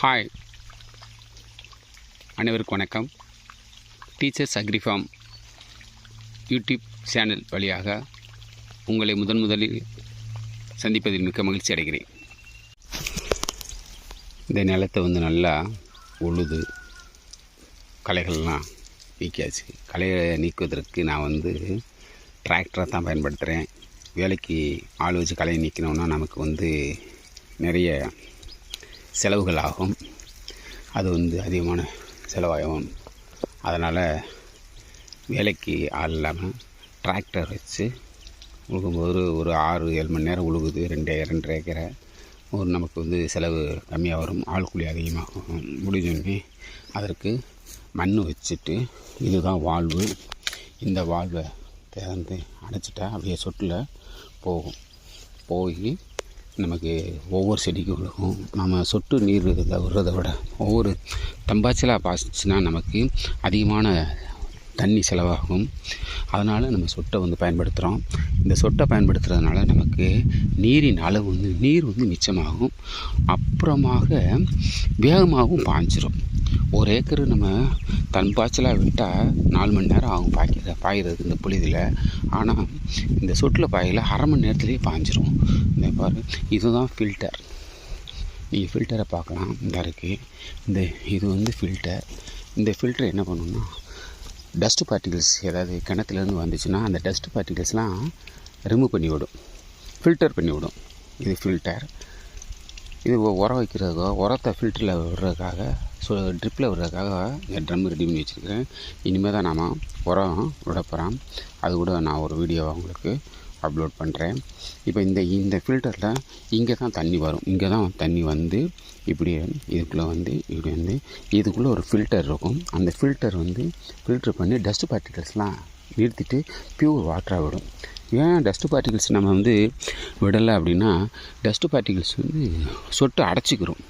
Hi அனைவருக்கும் வணக்கம். Teachers அக்ரிஃபார்ம் YouTube channel வழியாக உங்களை முதன் முதலில் சந்திப்பதில் மிக்க மகிழ்ச்சி அடைகிறேன். இந்த நிலத்தை வந்து நல்லா உழுது களைகள்லாம் நீக்கியாச்சு. களையை நீக்குவதற்கு நான் வந்து டிராக்டரை தான் பயன்படுத்துகிறேன் வேலைக்கு ஆள் வச்சு களையை நீக்கணும்னா நமக்கு வந்து நிறைய செலவுகள் ஆகும் அது வந்து அதிகமான செலவாகும். அதனால் வேலைக்கு ஆள் இல்லாமல் டிராக்டர் வச்சு உழுகும்போது ஒரு ஆறு ஏழு மணி நேரம் உழுகுது. ரெண்டு ரெண்டரை ஏக்கரை. ஒரு நமக்கு வந்து செலவு கம்மியாக வரும். ஆள் கூலி அதிகமாகும் முடிஞ்சோடனே அதற்கு மண் வச்சுட்டு இதுதான் வாழ்வு. இந்த வாழ்வை திறந்து அடைச்சிட்டா அப்படியே சொட்டில் போகும். போய் நமக்கு ஒவ்வொரு செடிகளுக்கும் நம்ம சொட்டு நீர் விடுறதை விட ஒவ்வொரு தம்பாச்சலாக பாய்ச்சினா நமக்கு அதிகமான தண்ணி செலவாகும். அதனால் நம்ம சொட்டை வந்து பயன்படுத்துகிறோம் இந்த சொட்டை பயன்படுத்துறதுனால நமக்கு நீரின் அளவு வந்து நீர் வந்து மிச்சமாகும். அப்புறமாக வேகமாகவும் பாய்ஞ்சிரும். ஒரு ஏக்கர் நம்ம தன் பாய்ச்சலாக விட்டால் நாலு மணி நேரம் ஆகும் பாய்க்கிற பாய்கிறது இந்த புளிதில் ஆனால் இந்த சொட்டில் பாயில் அரை மணி நேரத்துலேயே பாய்ஞ்சிரும். இந்த பாரு இதுதான் ஃபில்டர் நீங்கள் ஃபில்டரை பார்க்கலாம். இந்த இருக்குது இந்த இது வந்து ஃபில்டர் இந்த ஃபில்டர் என்ன பண்ணணும்னா டஸ்ட் பார்ட்டிகிள்ஸ் ஏதாவது கிணத்துலேருந்து வந்துச்சுன்னா அந்த டஸ்ட் பார்ட்டிகிள்ஸ்லாம் ரிமூவ் பண்ணி விடும். ஃபில்டர் பண்ணி விடும். இது ஃபில்டர் இது உரம் வைக்கிறதுக்கோ உரத்தை ஃபில்டரில் விடுறதுக்காக ஸோ ட்ரிப்பில் விடுறதுக்காக இந்த ட்ரம் ரெடி பண்ணி வச்சுருக்கேன் இனிமேல் தான் நாம் உரம் விட போகிறோம் அது கூட நான் ஒரு வீடியோவை உங்களுக்கு அப்லோட் பண்ணுறேன் இப்போ இந்த இந்த ஃபில்டரில் இங்கே தான் தண்ணி வரும். இங்கே தான் தண்ணி வந்து இப்படி இதுக்குள்ளே வந்து இப்படி வந்து இதுக்குள்ளே ஒரு ஃபில்டர் இருக்கும். அந்த ஃபில்டர் வந்து ஃபில்டர் பண்ணி டஸ்ட் பார்ட்டிகல்ஸ்லாம் நிறுத்திட்டு பியூர் வாட்டராக விடும். ஏன் டஸ்ட்டு பார்ட்டிகிள்ஸ் நம்ம வந்து விடலை அப்படின்னா டஸ்ட்டு பார்ட்டிகிள்ஸ் வந்து சொட்டு அடைச்சிக்கிறோம்.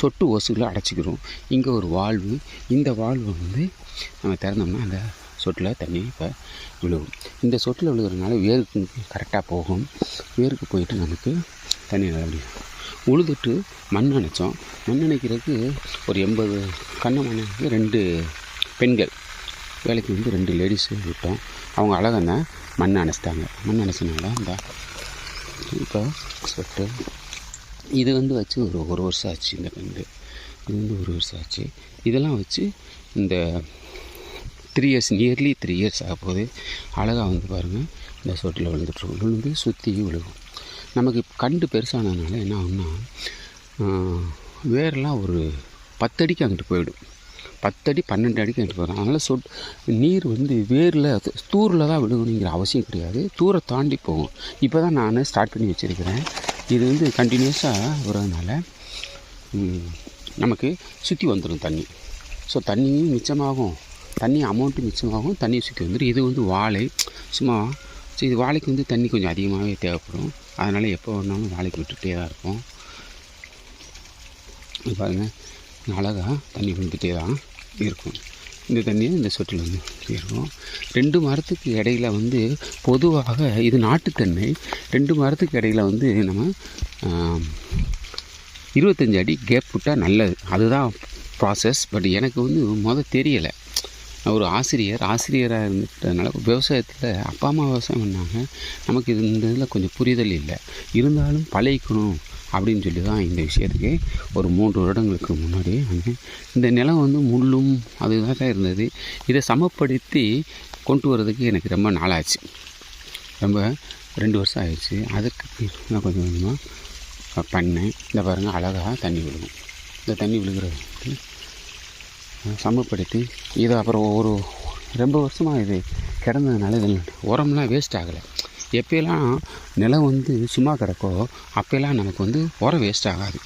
சொட்டு ஓசுகளை அடைச்சிக்கிறோம். இங்கே ஒரு வால்வு இந்த வால்வு வந்து நம்ம திறந்தோம்னா அந்த சொட்டில் தண்ணி இப்போ விழுகும். இந்த சொட்டில் விழுகிறதுனால வேருக்கு கரெக்டாக போகும். வேருக்கு போயிட்டு நமக்கு தண்ணி நல்லபடியாக உழுதுட்டு மண் அணைச்சோம். மண் அணைக்கிறதுக்கு ஒரு எண்பது கண்ணை மண்ணுக்கு ரெண்டு பெண்கள். வேலைக்கு வந்து ரெண்டு லேடிஸ் விட்டோம். அவங்க அழகான மண் அணைச்சிட்டாங்க. மண் அணைச்சினால இந்த இப்போ ஸ்வெட்டு இது வந்து வச்சு ஒரு ஒரு வருஷம் ஆச்சு இந்த கண்டு இது வந்து ஒரு வருஷம் ஆச்சு. இதெல்லாம் வச்சு இந்த three years nearly three years ஆக போகுது அழகாக வந்து பாருங்கள் இந்த சொட்டில் விழுந்துட்டுருக்கும் விழுந்து சுற்றி விழுகும். நமக்கு கண்டு பெருசானதுனால என்ன ஆகும்னா ஆஹ், வேரெல்லாம் ஒரு பத்தடிக்கு அங்கிட்டு போயிடும். பத்தடி பன்னெண்டு அடிக்கு அங்கிட்டு போயிடும். அதனால் சொட் நீர் வந்து வேரில் தூரில் தான் விழுகணுங்கிற அவசியம் கிடையாது. தூரை தாண்டி போகும். இப்போ தான் நான் ஸ்டார்ட் பண்ணி வச்சுருக்கிறேன். இது வந்து கண்டினியூஸாக வரதுனால நமக்கு சுற்றி வந்துடும் தண்ணி. ஸோ தண்ணியும் மிச்சமாகும். தண்ணி அமௌண்ட்டும் மிச்சமாகும். தண்ணியை சுற்றி வந்துடும் இது வந்து வாழை. சும்மா ஸோ இது வாழைக்கு வந்து தண்ணி கொஞ்சம் அதிகமாகவே தேவைப்படும். அதனால் எப்போ வேணாலும் வேலைக்கு விட்டுகிட்டே தான் இருப்போம். பாருங்கள் அழகாக தண்ணி விழுந்துட்டே தான் இருக்கும். இந்த தண்ணியை இந்த சொட்டில் வந்து இருக்கும் ரெண்டு மரத்துக்கு இடையில வந்து பொதுவாக இது நாட்டுத்தன்மை ரெண்டு மரத்துக்கு இடையில் வந்து நம்ம இருபத்தஞ்சி அடி கேப் விட்டால் நல்லது. அதுதான் ப்ராசஸ் பட் எனக்கு வந்து மொதல் தெரியலை. ஒரு ஆசிரியர் ஆசிரியராக இருந்துட்டதுனால விவசாயத்தில் அப்பா அம்மா விவசாயம் பண்ணாங்க. நமக்கு இது இந்த இதில் கொஞ்சம் புரிதல் இல்லை. இருந்தாலும் பழகிக்கணும் அப்படின்னு சொல்லி தான் இந்த விஷயத்துக்கு ஒரு மூன்று வருடங்களுக்கு முன்னாடி இந்த நிலம் வந்து முள்ளும் அதுதான் தான் இருந்தது. இதை சமப்படுத்தி கொண்டு வரதுக்கு எனக்கு ரொம்ப நாளாச்சு. ரொம்ப ரெண்டு வருஷம் ஆயிடுச்சு. அதுக்கு நான் கொஞ்சம் கொஞ்சமாக பண்ணேன். இந்த பாருங்கள் அழகாக தண்ணி விழுகும். இந்த தண்ணி விழுகிறது சமப்படுத்தி இது அப்புறம் ஒரு ரொம்ப வருஷமாக இது கிடந்ததுனால இது உரம்லாம் வேஸ்ட் ஆகலை. எப்பயெல்லாம் நிலம் வந்து சும்மா கிடக்கோ அப்போல்லாம் நமக்கு வந்து உரம் வேஸ்ட் ஆகாது.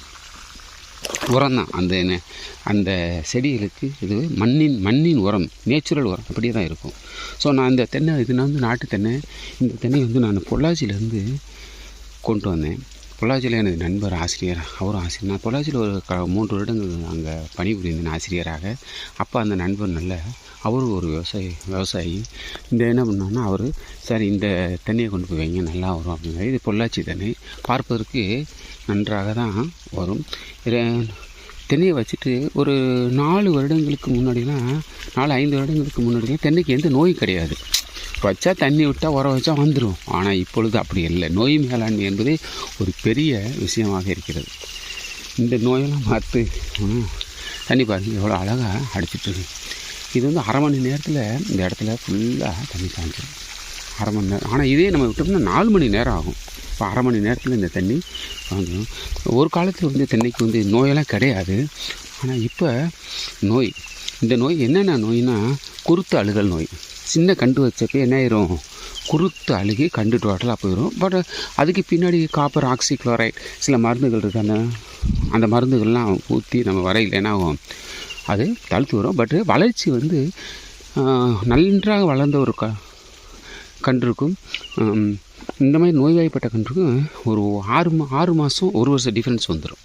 உரம் தான் அந்த நெ- அந்த செடிகளுக்கு இது மண்ணின் மண்ணின் உரம் நேச்சுரல் உரம் அப்படியே தான் இருக்கும். ஸோ நான் இந்த தென்னை இது நான் வந்து நாட்டு தென்னை. இந்த தென்னை வந்து நான் பொள்ளாச்சியிலேருந்து கொண்டு வந்தேன். பொள்ளாச்சியில் எனது நண்பர் ஆசிரியர். அவரும் ஆசிரியர். நான் பொள்ளாச்சியில் ஒரு க மூன்று வருடங்கள் அங்கே பணிபுரிந்தேன் ஆசிரியராக. அப்போ அந்த நண்பர் நல்ல அவரும் ஒரு விவசாயி விவசாயி. இந்த என்ன பண்ணோன்னா அவர் சரி இந்த தென்னையை கொண்டு போய் வைங்க நல்லா வரும் அப்படிங்கிற இது பொள்ளாச்சி தென்னை. பார்ப்பதற்கு நன்றாக தான் வரும். இதை தென்னையை வச்சுட்டு ஒரு நாலு வருடங்களுக்கு முன்னாடிலாம் நாலு ஐந்து வருடங்களுக்கு முன்னாடிலாம் தென்னைக்கு எந்த நோய் கிடையாது. வச்சா தண்ணி விட்டால் உரம் வச்சா வந்துடும் ஆனால் இப்பொழுது அப்படி இல்லை. நோய் மேலாண்மை என்பது ஒரு பெரிய விஷயமாக இருக்கிறது. இந்த நோயெல்லாம் பார்த்து தண்ணி பாருங்கள் எவ்வளோ அழகாக அடிச்சிட்டுருக்குது இது வந்து அரை மணி நேரத்தில் இந்த இடத்துல ஃபுல்லாக தண்ணி காய்ச்சிடும் அரை மணி நேரம் ஆனால் இதே நம்ம விட்டோம்னா நாலு மணி நேரம் ஆகும். இப்போ அரை மணி நேரத்தில் இந்த தண்ணி காஞ்சிடும் ஒரு காலத்தில் வந்து தென்னைக்கு வந்து நோயெல்லாம் கிடையாது. ஆனால் இப்போ நோய் இந்த நோய் என்னென்ன நோய்னா குருத்து அழுகல் நோய். சின்ன கண்டு வச்சப்போ என்ன ஆயிரும்? குருத்து அழுகி கண்டு டோட்டலாக போயிடும் பட் அதுக்கு பின்னாடி காப்பர் ஆக்சி குளோரைட் சில மருந்துகள் இருக்கான. அந்த அந்த மருந்துகள்லாம் ஊற்றி நம்ம வரையில் என்ன ஆகும்? அது தழுத்து வரும். பட் வளர்ச்சி வந்து நன்றாக வளர்ந்த ஒரு க கன்றுக்கும் இந்த மாதிரி நோய்வாய்ப்பட்ட கன்றுக்கும் ஒரு ஆறு மா ஆறு மாதம் ஒரு வருஷம் டிஃப்ரென்ஸ் வந்துடும்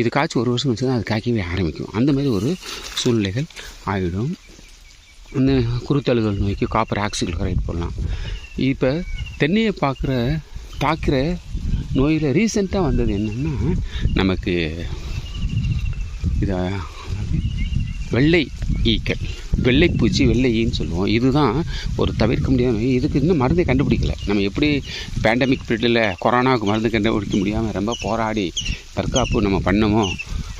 இது காய்ச்சி ஒரு வருஷம் வச்சு தான் அது காய்க்கவே ஆரம்பிக்கும். அந்த மாதிரி ஒரு சூழ்நிலைகள் ஆகிடும் இந்த குருத்தழுகல் நோய்க்கு காப்பர் ஆக்சிக்ளோரைட் போடலாம். இப்போ தென்னையை பார்க்குற தாக்கிற நோயில் ரீசெண்டாக வந்தது என்னென்னா நமக்கு இதை வெள்ளை ஈக்கள். வெள்ளைப்பூச்சி வெள்ளை ஈன்னு சொல்லுவோம். இதுதான் ஒரு தவிர்க்க முடியாத நோய். இதுக்கு இன்னும் மருந்தை கண்டுபிடிக்கல. நம்ம எப்படி பேண்டமிக் பீரியடில் கொரோனாவுக்கு மருந்து கண்டுபிடிக்க முடியாமல் ரொம்ப போராடி தற்காப்பு நம்ம பண்ணமோ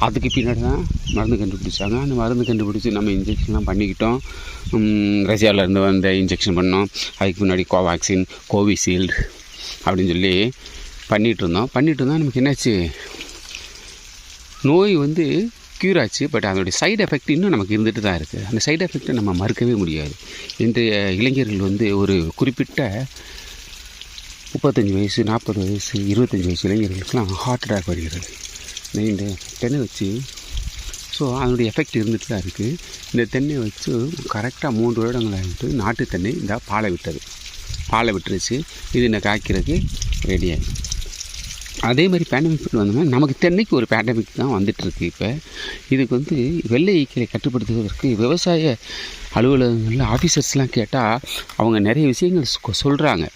அதுக்கு பின்னாடி தான் மருந்து கண்டுபிடிச்சாங்க. அந்த மருந்து கண்டுபிடிச்சி நம்ம இன்ஜெக்ஷன்லாம் பண்ணிக்கிட்டோம். ரஷ்யாவிலேருந்து இருந்து வந்த இன்ஜெக்ஷன் பண்ணோம். அதுக்கு முன்னாடி கோவேக்சின் கோவிஷீல்டு அப்படின்னு சொல்லி பண்ணிகிட்டு இருந்தோம். பண்ணிகிட்டு இருந்தால் நமக்கு என்னாச்சு? நோய் வந்து க்யூர் ஆச்சு. பட் அதோடைய சைடு எஃபெக்ட் இன்னும் நமக்கு இருந்துட்டு தான் இருக்குது அந்த சைடு எஃபெக்ட்டை நம்ம மறுக்கவே முடியாது. இன்றைய இளைஞர்கள் வந்து ஒரு குறிப்பிட்ட முப்பத்தஞ்சு வயசு நாற்பது வயசு இருபத்தஞ்சி வயசு இளைஞர்களுக்கெல்லாம் ஹார்ட் அட்டாக் வருகிறது. இந்த தென்னை வச்சு ஸோ அதனுடைய எஃபெக்ட் இருந்துட்டு தான் இருக்குது இந்த தென்னை வச்சு கரெக்டாக மூன்று வருடங்கள் ஆகிட்டு நாட்டு தென்னை இந்த பாலை விட்டது. பாலை விட்டுருச்சு. இது இந்த காய்க்கிறதுக்கு ரெடியாகி அதே மாதிரி பேண்டமிக் வந்தோம்னா நமக்கு தென்னைக்கு ஒரு பேண்டமிக் தான் வந்துட்டுருக்கு இப்போ. இதுக்கு வந்து வெள்ளை ஈக்களை கட்டுப்படுத்துவதற்கு விவசாய அலுவலகங்களில் ஆஃபீஸர்ஸ்லாம் கேட்டால் அவங்க நிறைய விஷயங்கள் சொல்கிறாங்க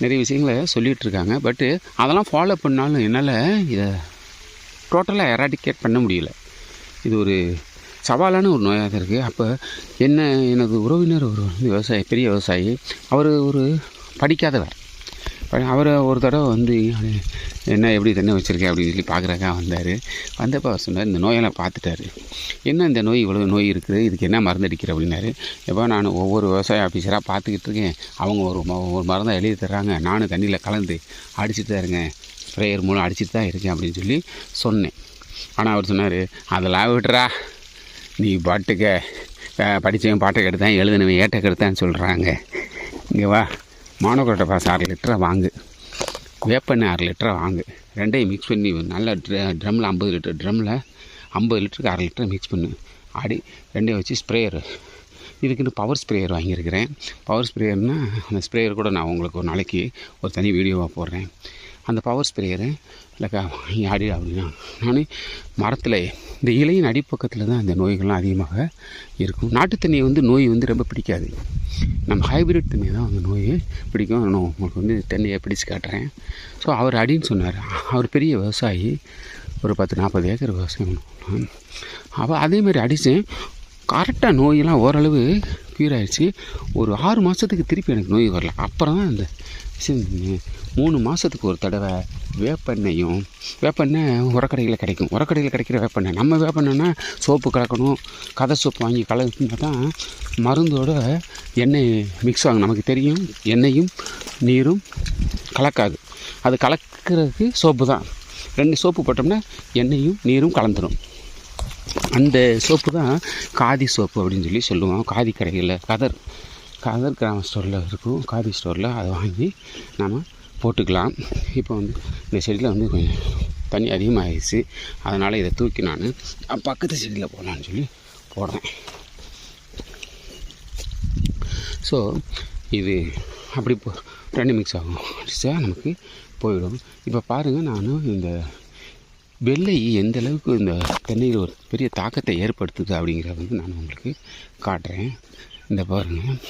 நிறைய விஷயங்களை சொல்லிகிட்ருக்காங்க பட்டு அதெல்லாம் ஃபாலோ பண்ணாலும் என்னால் இதை டோட்டலாக எராடிகேட் பண்ண முடியல. இது ஒரு சவாலான ஒரு நோயாக தான் இருக்குது அப்போ என்ன எனது உறவினர் ஒரு வந்து விவசாயி பெரிய விவசாயி அவர் ஒரு படிக்காதவர். அவரை ஒரு தடவை வந்து என்ன எப்படி தென்னை வச்சுருக்கேன் அப்படின்னு சொல்லி பார்க்குறாக்கா வந்தார். வந்தப்போ அவர் சொன்னார் இந்த நோயெல்லாம் பார்த்துட்டாரு. என்ன இந்த நோய் இவ்வளோ நோய் இருக்குது? இதுக்கு என்ன மருந்து அடிக்கிற? அப்படின்னாரு. எப்போ நான் ஒவ்வொரு விவசாய ஆஃபீஸராக பார்த்துக்கிட்டு இருக்கேன். அவங்க ஒரு ம- ஒரு மருந்தை எழுதி தர்றாங்க. நானும் தண்ணியில் கலந்து அடிச்சிட்டு தான் ப்ரேயர் ஸ்ப்ரேயர் மூலம் அடிச்சுட்டு தான் இருக்கேன் அப்படின்னு சொல்லி சொன்னேன். ஆனால் அவர் சொன்னார் அதெல்லாம் விட்டுறா நீ பாட்டுக்க படித்தவன் படிச்சவன் பாட்டை கெடுத்தான் எழுதினவன் ஏட்டை கெடுத்தான்னு சொல்கிறாங்க இங்கே வா. மானோக்கோட்டை பாஸ் அரை லிட்டரை வாங்கு. வேப்பெண்ணெய் அரை லிட்டரை வாங்கு. ரெண்டையும் மிக்ஸ் பண்ணி நல்ல ட்ரம்மில் ஐம்பது லிட்டர் ட்ரம்மில் ஐம்பது லிட்டருக்கு அரை லிட்டரை மிக்ஸ் பண்ணு. அடி ரெண்டையும் வச்சு ஸ்ப்ரேயர். இதுக்குன்னு பவர் ஸ்ப்ரேயர் வாங்கியிருக்கிறேன். பவர் ஸ்ப்ரேயர்னால் அந்த ஸ்ப்ரேயர் கூட நான் உங்களுக்கு ஒரு நாளைக்கு ஒரு தனி வீடியோவாக போடுறேன். அந்த பவர் ஸ்ப்ரேயரு இல்லைக்கா வாங்கி அப்படின்னா. நான் மரத்தில் இந்த இலையின் அடிப்பக்கத்தில் தான் அந்த நோய்கள்லாம் அதிகமாக இருக்கும். நாட்டு தண்ணியை வந்து நோய் வந்து ரொம்ப பிடிக்காது. நம்ம ஹைபிரிட் தண்ணி தான் அந்த நோயை பிடிக்கும். நான் உங்களுக்கு வந்து தண்ணியை பிடிச்சு காட்டுறேன். ஸோ அவர் அடின்னு சொன்னார். அவர் பெரிய விவசாயி. ஒரு பத்து நாற்பது ஏக்கர் விவசாயம் அப்போ அதே மாதிரி அடித்தேன் கரெக்டாக நோயெல்லாம் ஓரளவு க்யூர் ஆகிடுச்சு ஒரு ஆறு மாதத்துக்கு திருப்பி எனக்கு நோய் வரல. அப்புறம் தான் இந்த விஷயம் மூணு மாதத்துக்கு ஒரு தடவை வேப்பெண்ணையும் வேப்பெண்ணெய் உரக்கடையில் கிடைக்கும். உரக்கடையில் கிடைக்கிற வேப்பெண்ணெய். நம்ம வேப்பெண்ணெய்னா சோப்பு கலக்கணும் கதை சோப்பு வாங்கி கலக்கினா தான் மருந்தோட எண்ணெய் மிக்ஸ் ஆகும். நமக்கு தெரியும் எண்ணெயும் நீரும் கலக்காது. அது கலக்கிறதுக்கு சோப்பு தான். ரெண்டு சோப்பு போட்டோம்னா எண்ணெயும் நீரும் கலந்துடும் அந்த சோப்பு தான் காதி சோப்பு அப்படின்னு சொல்லி சொல்லுவோம். காதி கடைகளில் கதர் கதர் கிராம ஸ்டோரில் இருக்கும். காதி ஸ்டோரில் அதை வாங்கி நாம் போட்டுக்கலாம். இப்போ வந்து இந்த செடியில் வந்து கொஞ்சம் தண்ணி அதிகமாகிடுச்சு அதனால் இதை தூக்கி நான் பக்கத்து செடியில் போடலான்னு சொல்லி போடுறேன். ஸோ இது அப்படி போ ரெண்டு மிக்ஸ் ஆகும். நமக்கு போயிடும். இப்போ பாருங்கள் நான் இந்த வெள்ளை எந்த அளவுக்கு இந்த தென்னையில் ஒரு பெரிய தாக்கத்தை ஏற்படுத்துது அப்படிங்கிறத வந்து நான் உங்களுக்கு காட்டுறேன். இந்த பாருங்கள்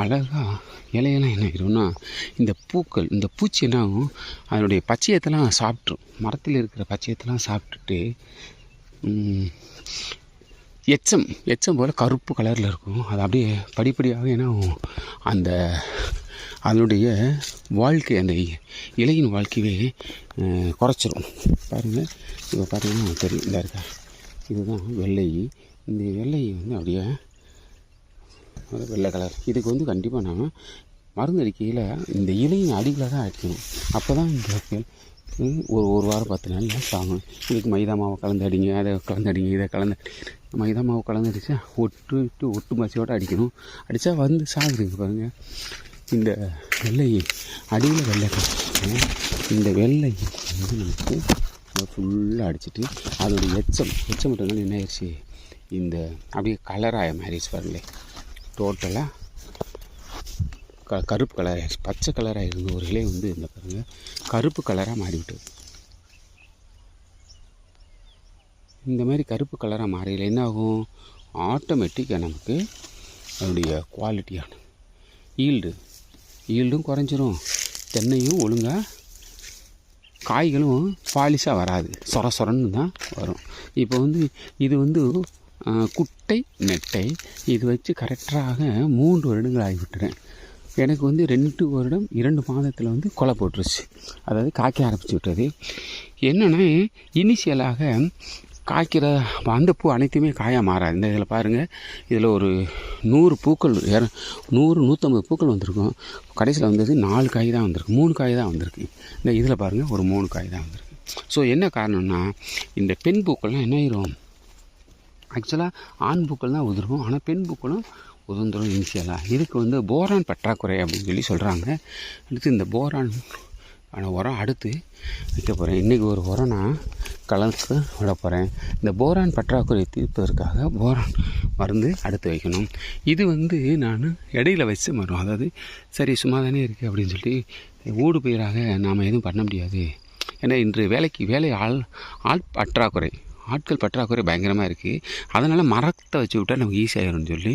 அழகாக இலையெல்லாம் என்ன ஆயிரும்னா இந்த பூக்கள் இந்த பூச்சி என்ன ஆகும்? அதனுடைய பச்சையத்தெல்லாம் சாப்பிட்ரும் மரத்தில் இருக்கிற பச்சையத்தெல்லாம் சாப்பிட்டுட்டு எச்சம் எச்சம் போல் கருப்பு கலரில் இருக்கும். அது அப்படியே படிப்படியாக என்ன ஆகும்? அந்த அதனுடைய வாழ்க்கை அந்த இலையின் வாழ்க்கையே குறைச்சிரும். பாருங்கள் இப்போ பார்த்தீங்கன்னா தெரியும். இந்த இருக்கா. இதுதான் வெள்ளை. இந்த வெள்ளை வந்து அப்படியே வெள்ளை கலர். இதுக்கு வந்து கண்டிப்பாக நாம் மருந்து அடிக்கையில் இந்த இலையின் அடிகளை தான் அடிக்கணும். அப்போ தான் இந்த ஒரு ஒரு வாரம் பத்து நாள் தாங்கணும் இதுக்கு மைதா மாவை கலந்து அடிங்க அதை கலந்து அடிங்க இதை கலந்து மைதா மாவு கலந்து அடித்தா ஒட்டு விட்டு ஒட்டு மசியோடு அடிக்கணும். அடித்தா வந்து சாகுதுங்க பாருங்கள் இந்த வெள்ளை அடியில் வெள்ளை இந்த வெள்ளை வந்து நமக்கு ஃபுல்லாக அடிச்சிட்டு அதோடைய எச்சம் எச்சம் மட்டும் என்ன ஆயிடுச்சு? இந்த அப்படியே கலராக மாறிடுச்சு பாருங்களேன் டோட்டலாக க கருப்பு கலர் பச்சை கலராக இருந்த ஒரு இலை வந்து இந்த பாருங்கள் கருப்பு கலராக மாறிவிட்டது. இந்த மாதிரி கருப்பு கலராக மாறையில் என்ன ஆகும்? ஆட்டோமேட்டிக்காக நமக்கு அதனுடைய குவாலிட்டியான ஈல்டு ஈல்டும் குறைஞ்சிரும். தென்னையும் ஒழுங்காக காய்களும் பாலிஷாக வராது. சொர சொரன்னு தான் வரும். இப்போ வந்து இது வந்து குட்டை நெட்டை இது வச்சு கரெக்டாக மூன்று வருடங்கள் ஆகிவிட்டுறேன் எனக்கு வந்து ரெண்டு வருடம் இரண்டு மாதத்தில் வந்து கொலை போட்டுருச்சு. அதாவது காய்க்க ஆரம்பிச்சு விட்டது. என்னென்னா இனிஷியலாக காய்க்கிற அந்த பூ அனைத்துமே காயாக மாறாது இந்த இதில் பாருங்கள் இதில் ஒரு நூறு பூக்கள் இற நூறு நூற்றம்பது பூக்கள் வந்திருக்கும். கடைசியில் வந்தது நாலு காய் தான் வந்திருக்கு. மூணு காய் தான் வந்திருக்கு. இந்த இதில் பாருங்கள் ஒரு மூணு காய் தான் வந்திருக்கு. ஸோ என்ன காரணம்னா இந்த பெண் பூக்கள்லாம் என்ன ஆயிரும்? ஆக்சுவலாக ஆண் பூக்கள் தான் உதிரும் ஆனால் பெண் பூக்களும் உதிர்ந்துடும் இனிஷியலாக இதுக்கு வந்து போரான் பற்றாக்குறை அப்படின்னு சொல்லி சொல்கிறாங்க அடுத்து இந்த போரான் ஆனால் உரம் அடுத்து வைக்க போகிறேன் இன்றைக்கி ஒரு உரம் நான் கலந்து விட போகிறேன் இந்த போரான் பற்றாக்குறை தீர்ப்பதற்காக போரான் மருந்து அடுத்து வைக்கணும். இது வந்து நான் இடையில வச்ச மரம் அதாவது சரி சும்மா தானே இருக்குது அப்படின்னு சொல்லி ஊடு பயிராக நாம் எதுவும் பண்ண முடியாது. ஏன்னா இன்று வேலைக்கு வேலை ஆள் ஆள் பற்றாக்குறை ஆட்கள் பற்றாக்குறை பயங்கரமாக இருக்குது அதனால் மரத்தை வச்சு விட்டால் நமக்கு ஈஸியாகிடும்னு சொல்லி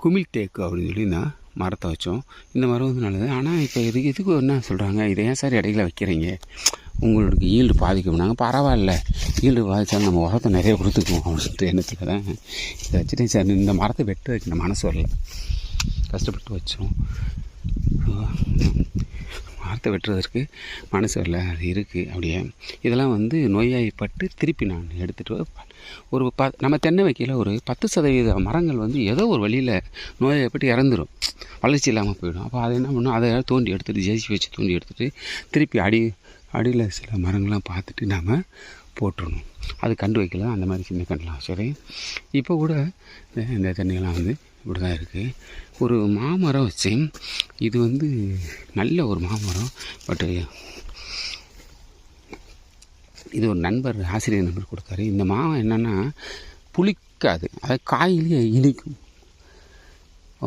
குமிழ் தேக்கு அப்படின்னு சொல்லி நான் மரத்தை வச்சோம். இந்த மரம் வந்து நல்லது. ஆனால் இப்போ இதுக்கு இதுக்கு என்ன சொல்கிறாங்க இதை ஏன் சார் இடையில வைக்கிறீங்க? உங்களுக்கு ஈல்டு பாதிக்கும்னாங்க பரவாயில்ல. ஈல்டு பாதித்தாலும் நம்ம உரத்தை நிறைய கொடுத்துக்குவோம் அப்படின்ட்டு எண்ணத்தில் தான் இதை வச்சுட்டு சார் இந்த மரத்தை வெட்டு வைக்கணும். மனசு வரல. கஷ்டப்பட்டு வச்சோம். மரத்தை வெட்டுறதற்கு மனசு வரல. அது இருக்குது அப்படியே. இதெல்லாம் வந்து நோய்வாய்ப்பட்டு திருப்பி நான் எடுத்துகிட்டு ஒரு ப நம்ம தென்னை வைக்கையில் ஒரு பத்து சதவீத மரங்கள் வந்து ஏதோ ஒரு வழியில் நோய்வாய்ப்பட்டு இறந்துடும் வளர்ச்சி இல்லாமல் போயிடும். அப்போ அதை என்ன பண்ணும்? அதை தோண்டி எடுத்துகிட்டு ஜேசி வச்சு தோண்டி எடுத்துகிட்டு திருப்பி அடி அடியில் சில மரங்கள்லாம் பார்த்துட்டு நாம் போட்டுடணும் அது கண்டு வைக்கலாம். அந்த மாதிரி சின்ன கண்டலாம் சரி. இப்போ கூட இந்த- இந்த தென்னையெல்லாம் வந்து இப்படி தான் இருக்குது ஒரு மாமரம் வச்சு இது வந்து நல்ல ஒரு மாமரம் பட்டு இது ஒரு நண்பர் ஆசிரியர் நண்பர் கொடுத்தாரு. இந்த மாவு என்னென்னா புளிக்காது. அதாவது காயிலேயே இனிக்கும்.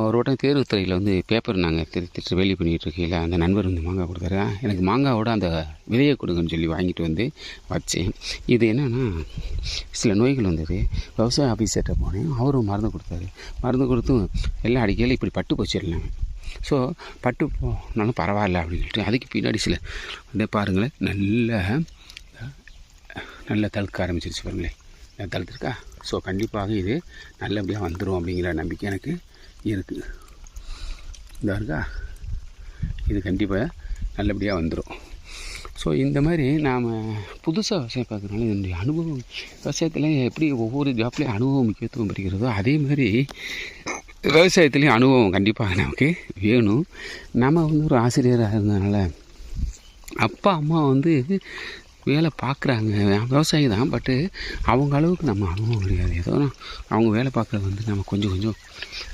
ஒரு வட்டம் தேர்வுத்துறையில் வந்து பேப்பர் நாங்கள் திரு திருவேலி வேலி இருக்கையில் அந்த நண்பர் வந்து மாங்காய் கொடுத்தாரு. எனக்கு மாங்காவோட அந்த விதையை கொடுங்கன்னு சொல்லி வாங்கிட்டு வந்து வச்சேன். இது என்னென்னா சில நோய்கள் வந்தது. விவசாய ஆஃபீஸர்கிட்ட போனேன். அவரும் மருந்து கொடுத்தாரு. மருந்து கொடுத்தும் எல்லாம் அடிக்கையில் இப்படி பட்டு போச்சிடலாம். ஸோ பட்டு போனாலும் பரவாயில்ல அப்படின்னு சொல்லிட்டு அதுக்கு பின்னாடி சில வந்து பாருங்களேன் நல்ல நல்லா தழுக்க ஆரம்பிச்சிருச்சு பாருங்களேன் நல்லா தழுத்துருக்கா ஸோ கண்டிப்பாக இது நல்லபடியாக வந்துடும் அப்படிங்கிற நம்பிக்கை எனக்கு இருக்குது இந்த இருக்கா? இது கண்டிப்பாக நல்லபடியாக வந்துடும் ஸோ இந்த மாதிரி நாம் புதுசாக விவசாயம் பார்க்குறதுனால என்னுடைய அனுபவம் விவசாயத்தில் எப்படி ஒவ்வொரு ஜாப்லேயும் அனுபவம் முக்கியத்துவம் பெறுகிறதோ அதே மாதிரி விவசாயத்துலேயும் அனுபவம் கண்டிப்பாக நமக்கு வேணும். நம்ம வந்து ஒரு ஆசிரியராக இருந்ததுனால அப்பா அம்மா வந்து வேலை பார்க்குறாங்க. விவசாயி தான். பட்டு அவங்க அளவுக்கு நம்ம அனுபவம் கிடையாது. ஏதோ அவங்க வேலை பார்க்குறது வந்து நம்ம கொஞ்சம் கொஞ்சம்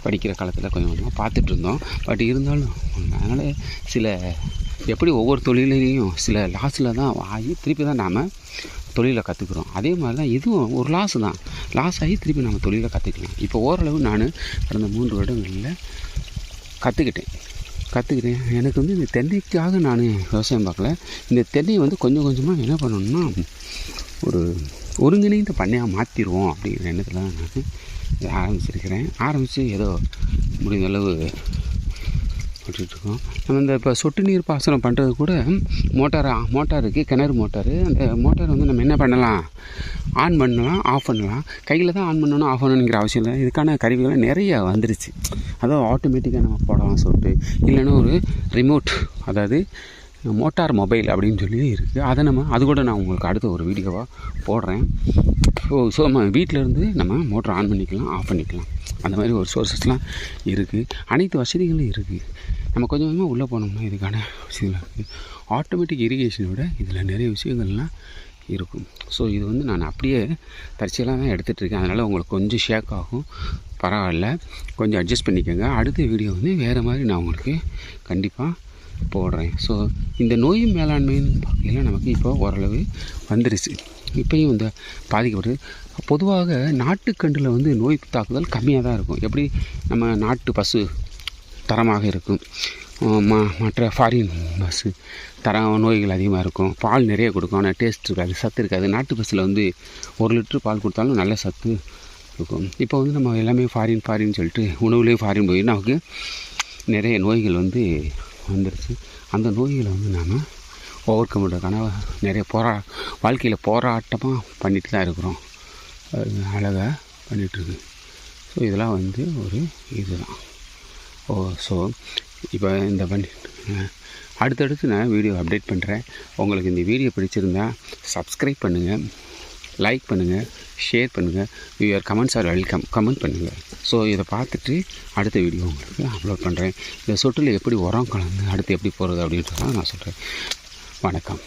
படிக்கிற காலத்தில் கொஞ்சம் கொஞ்சமாக பார்த்துட்டு இருந்தோம். பட் இருந்தாலும் அதனால் சில எப்படி ஒவ்வொரு தொழிலையும் சில லாஸில் தான் ஆகி திருப்பி தான் நாம் தொழிலை கற்றுக்குறோம் அதே மாதிரி தான் இதுவும் ஒரு லாஸ் தான். லாஸ் ஆகி திருப்பி நம்ம தொழிலை கற்றுக்கலாம் இப்போ ஓரளவு நான் கடந்த மூன்று வருடங்களில் கற்றுக்கிட்டேன் கற்றுக்கிட்டேன் எனக்கு வந்து இந்த தென்னைக்காக நான் விவசாயம் பார்க்கல. இந்த தென்னையை வந்து கொஞ்சம் கொஞ்சமாக என்ன பண்ணணும்னா ஒரு ஒருங்கிணைந்த பண்ணையாக மாற்றிடுவோம் அப்படிங்கிற எண்ணத்தில் தான் நான் ஆரம்பிச்சிருக்கிறேன். ஆரம்பித்து ஏதோ முடிஞ்ச அளவு விட்டுட்ருக்கோம் நம்ம இந்த இப்போ சொட்டு நீர் பாசனம் பண்ணுறது கூட மோட்டார் மோட்டார் இருக்குது கிணறு மோட்டார். அந்த மோட்டார் வந்து நம்ம என்ன பண்ணலாம்? ஆன் பண்ணலாம் ஆஃப் பண்ணலாம். கையில் தான் ஆன் பண்ணணும் ஆஃப் பண்ணணுங்கிற அவசியம் இல்லை. இதுக்கான கருவிகள் நிறைய வந்துருச்சு. அதாவது ஆட்டோமேட்டிக்காக நம்ம போடலாம் சொட்டு இல்லைன்னா ஒரு ரிமோட் அதாவது மோட்டார் மொபைல் அப்படின்னு சொல்லி இருக்குது அதை நம்ம அது கூட நான் உங்களுக்கு அடுத்த ஒரு வீடியோவாக போடுறேன். ஸோ ஸோ நம்ம வீட்டில் இருந்து நம்ம மோட்டர் ஆன் பண்ணிக்கலாம் ஆஃப் பண்ணிக்கலாம். அந்த மாதிரி ஒரு சோர்சஸ்லாம் இருக்குது அனைத்து வசதிகளும் இருக்குது நம்ம கொஞ்சம் கொஞ்சமாக உள்ளே போனோம்னா இதுக்கான விஷயங்கள் இருக்குது ஆட்டோமேட்டிக் இரிகேஷனை விட இதில் நிறைய விஷயங்கள்லாம் இருக்கும். ஸோ இது வந்து நான் அப்படியே தற்செயலாக தான் எடுத்துகிட்டு இருக்கேன். அதனால் உங்களுக்கு கொஞ்சம் ஷேக் ஆகும். பரவாயில்ல. கொஞ்சம் அட்ஜஸ்ட் பண்ணிக்கோங்க. அடுத்த வீடியோ வந்து வேறு மாதிரி நான் உங்களுக்கு கண்டிப்பாக போடுறேன். ஸோ இந்த நோய் மேலாண்மைன்னு பார்க்கையில நமக்கு இப்போ ஓரளவு வந்துருச்சு. இப்பயும் இந்த பாதிக்கப்படுது. பொதுவாக நாட்டுக்கன்றில் வந்து நோய் தாக்குதல் கம்மியாக தான் இருக்கும். எப்படி நம்ம நாட்டு பசு தரமாக இருக்கும். ம மற்ற ஃபாரின் பஸ்ஸு தர நோய்கள் அதிகமாக இருக்கும். பால் நிறைய கொடுக்கும். ஆனால் டேஸ்ட் இருக்காது சத்து இருக்காது. நாட்டு பஸ்ஸில் வந்து ஒரு லிட்ரு பால் கொடுத்தாலும் நல்ல சத்து இருக்கும். இப்போ வந்து நம்ம எல்லாமே ஃபாரின் ஃபாரின் சொல்லிட்டு உணவுலேயே ஃபாரின் போய் நமக்கு நிறைய நோய்கள் வந்து வந்துருச்சு. அந்த நோய்களை வந்து நாம் ஓவர் கம் பண்ணுறதுக்கான நிறைய போரா வாழ்க்கையில் போராட்டமாக பண்ணிட்டு தான் இருக்கிறோம். அது அழகாக பண்ணிகிட்ருக்கு ஸோ இதெல்லாம் வந்து ஒரு இதுதான். ஓ ஸோ இப்போ இந்த பண்ணி அடுத்தடுத்து நான் வீடியோ அப்டேட் பண்ணுறேன் உங்களுக்கு இந்த வீடியோ பிடிச்சிருந்தா சப்ஸ்கிரைப் பண்ணுங்கள் லைக் பண்ணுங்கள் ஷேர் பண்ணுங்கள் your comments are welcome comment பண்ணுங்கள் ஸோ இதை பார்த்துட்டு அடுத்த வீடியோ உங்களுக்கு அப்லோட் பண்ணுறேன் இந்த சொட்டில் எப்படி உரம் கலந்து அடுத்து எப்படி போகிறது அப்படின்றத நான் சொல்கிறேன் வணக்கம்.